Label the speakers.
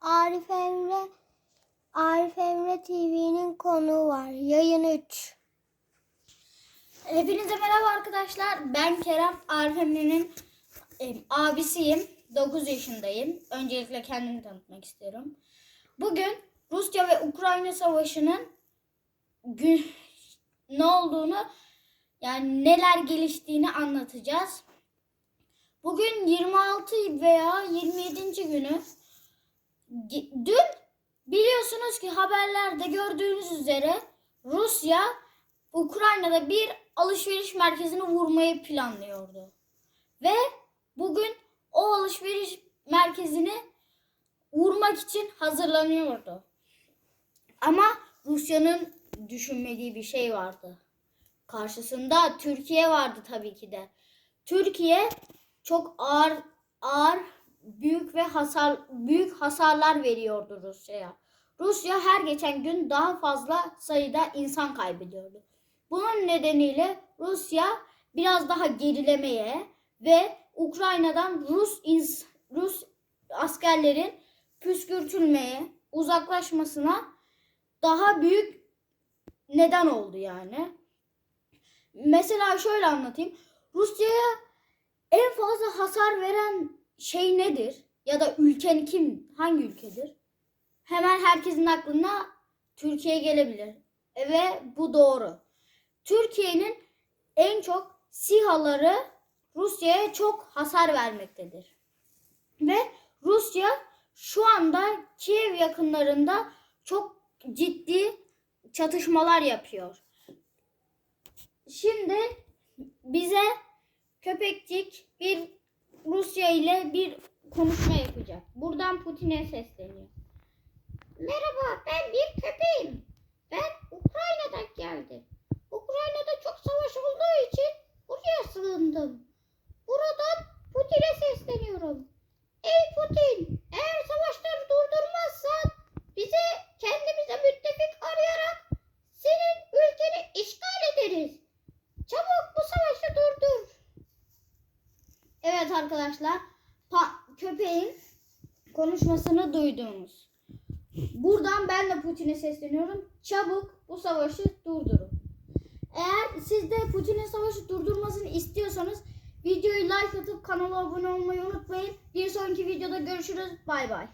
Speaker 1: Arif Emre Arif Emre TV'nin konuğu var. Yayın 3.
Speaker 2: Hepinize merhaba arkadaşlar. Ben Kerem Arif Emre'nin e, abisiyim. 9 yaşındayım. Öncelikle kendimi tanıtmak istiyorum. Bugün Rusya ve Ukrayna savaşının gün, ne olduğunu yani neler geliştiğini anlatacağız. Bugün 26 veya 27. günü. Dün biliyorsunuz ki haberlerde gördüğünüz üzere Rusya Ukrayna'da bir alışveriş merkezini vurmayı planlıyordu. Ve bugün o alışveriş merkezini vurmak için hazırlanıyordu. Ama Rusya'nın düşünmediği bir şey vardı. Karşısında Türkiye vardı tabii ki de. Türkiye çok ağır ağır büyük ve hasar büyük hasarlar veriyordu Rusya'ya. Rusya her geçen gün daha fazla sayıda insan kaybediyordu. Bunun nedeniyle Rusya biraz daha gerilemeye ve Ukrayna'dan Rus ins- Rus askerlerin püskürtülmeye, uzaklaşmasına daha büyük neden oldu yani. Mesela şöyle anlatayım. Rusya'ya en fazla hasar veren şey nedir? Ya da ülken kim? Hangi ülkedir? Hemen herkesin aklına Türkiye gelebilir. Ve bu doğru. Türkiye'nin en çok SİHA'ları Rusya'ya çok hasar vermektedir. Ve Rusya şu anda Kiev yakınlarında çok ciddi çatışmalar yapıyor. Şimdi bize köpekçik bir Rusya ile bir konuşma yapacak. Buradan Putin'e sesleniyor. Merhaba ben bir köpeğim. Ben Ukrayna'dan geldim. Ukrayna'da çok savaş olduğu için buraya sığındım. Buradan Putin'e sesleniyorum. Ey Putin, eğer savaşları durdurmazsan bize kendimize müttefik arayarak senin ülkeni işgal ederiz. Çabuk bu savaşı durdur. Evet arkadaşlar, köpeğin konuşmasını duydunuz. Buradan ben de Putin'e sesleniyorum. Çabuk bu savaşı durdurun. Eğer siz de Putin'in savaşı durdurmasını istiyorsanız videoyu like atıp kanala abone olmayı unutmayın. Bir sonraki videoda görüşürüz. Bay bay.